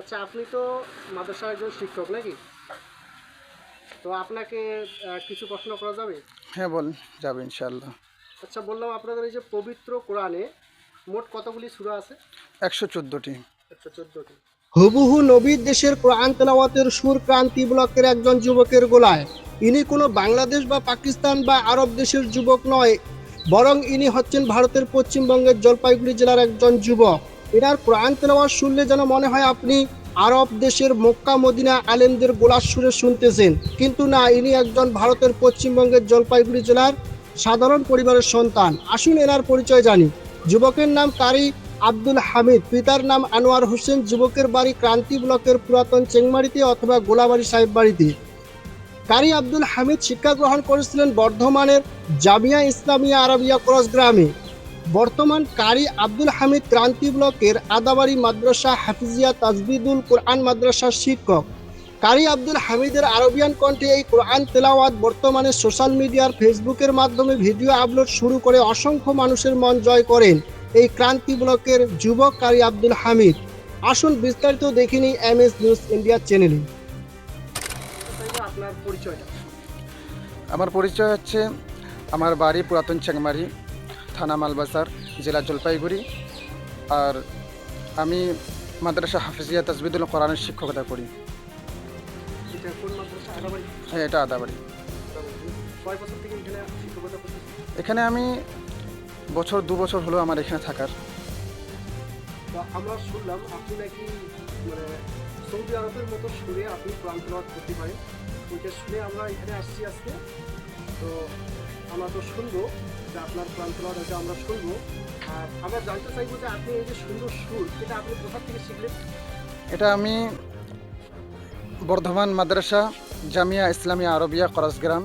আচ্ছা আপনি তো মাদ্রাসার একজন শিক্ষক নাকি? তো আপনাকে কিছু প্রশ্ন করা যাবে? হ্যাঁ বল যাবে ইনশাল্লাহ আচ্ছা বললাম আপনাদের এই যে পবিত্র কোরআনে মোট কতগুলি সূরা আছে? একশো চোদ্দোটি। একশো চোদ্দটি। হুবহু নবীর দেশের কোরআন তেলাওয়াতের সুর ক্রান্তি ব্লকের একজন যুবকের গোলায়। ইনি কোনো বাংলাদেশ বা পাকিস্তান বা আরব দেশের যুবক নয় বরং ইনি হচ্ছেন ভারতের পশ্চিমবঙ্গের জলপাইগুড়ি জেলার একজন যুবক। এনার কোরআন তেলাওয়াত শুনলে যেন মনে হয় আপনি আরব দেশের মক্কা, মদিনা আলেমদের গোলার সুরে শুনতেছেন। কিন্তু না, ইনি একজন ভারতের পশ্চিমবঙ্গের জলপাইগুড়ি জেলার সাধারণ পরিবারের সন্তান। আসুন এনার পরিচয় জানি। যুবকের নাম কারি আব্দুল হামিদ, পিতার নাম আনোয়ার হোসেন, যুবকের বাড়ি ক্রান্তি ব্লকের পুরাতন চেংমারিতে অথবা গোলাবাড়ি সাহেব বাড়িতে। কারি আব্দুল হামিদ শিক্ষা গ্রহণ করেছিলেন বর্ধমানের জামিয়া ইসলামিয়া আরবিয়া ক্রস গ্রামে। বর্তমান কারি আব্দুল হামিদ ক্রান্তি ব্লকের আদাবাড়ি মাদ্রাসা হাফিজিয়া তাজবিদুল কোরআন মাদ্রাসার শিক্ষক। কারি আব্দুল হামিদের আরবিয়ান কণ্ঠে এই কোরআন তেলাওয়াত বর্তমানে সোশ্যাল মিডিয়ার ফেসবুকের মাধ্যমে ভিডিও আপলোড শুরু করে অসংখ্য মানুষের মন জয় করেন এই ক্রান্তি ব্লকের যুবক কারি আব্দুল হামিদ। আসুন বিস্তারিত দেখিনি এম এস নিউজ ইন্ডিয়া চ্যানেলে। আমার পরিচয় হচ্ছে, আমার বাড়ি পুরাতন চেংমারি থানা মালবাজার জেলা জলপাইগুড়ি। আর আমি মাদ্রাসা হাফিজিয়া তাজবিদুল কোরআনের শিক্ষকতা করি। হ্যাঁ এটা আদাবাড়ি। এখানে আমি বছর দু বছর হলো আমার এখানে থাকার। আমরা শুনলাম আপনি নাকি মানে সৌদি আরবের মতো সুরে আপনি করতে পারেন। ওইটা শুনে আমরা এখানে আসছি আজকে। তো আমরা তো শুনব যে আপনার কোরআন এটা আমরা শুনব। আর আমরা জানতে চাইব যে আপনি এই যে সুন্দর সুর এটা আপনি কোথা থেকে শিখলেন? এটা আমি বর্ধমান মাদ্রাসা জামিয়া ইসলামিয়া আরবিয়া করাসগ্রাম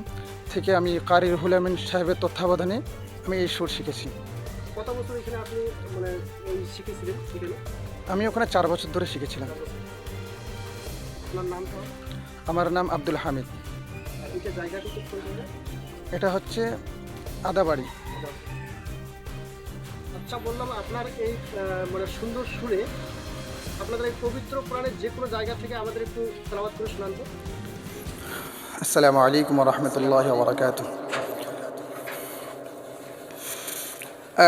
থেকে আমি কারি রুহুল আমিন সাহেবের তত্ত্বাবধানে আমি এই সুর শিখেছি। কত বছর এখানে আপনি মানে এই শিখেছিলেন সেখানে? আমি ওখানে চার বছর ধরে শিখেছিলাম। আমার নাম আব্দুল হামিদ। জায়গাটা এটা হচ্ছে আদাবাড়ি আচ্ছা বললাম আপনার এই আহ, মানে সুন্দর সুরে আপনাদের এই পবিত্র প্রাণের যে কোনো জায়গা থেকে আমাদের একটু তেলাবাদ করে শোনান তো আসসালামু আলাইকুম রহমতুল্লাহ বরকাত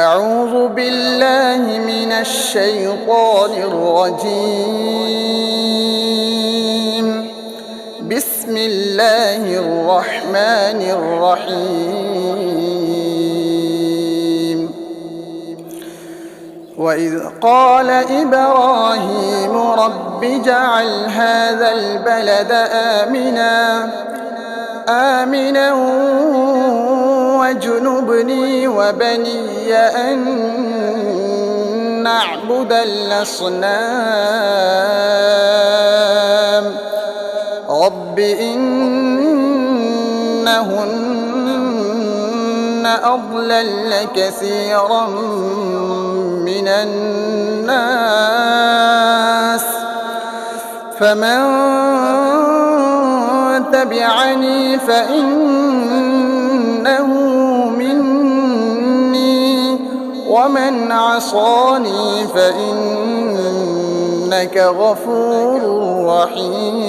أعوذ بالله من الشيطان الرجيم بسم الله الرحمن الرحيم وإذ قال إبراهيم رب اجعل هذا البلد آمنا آمنا واجنبني وبني أن نعبد الأصنام رب إنهن أضلل كثيرا من الناس فمن تبعني فإنه مني ومن عصاني فإنك غفور رحيم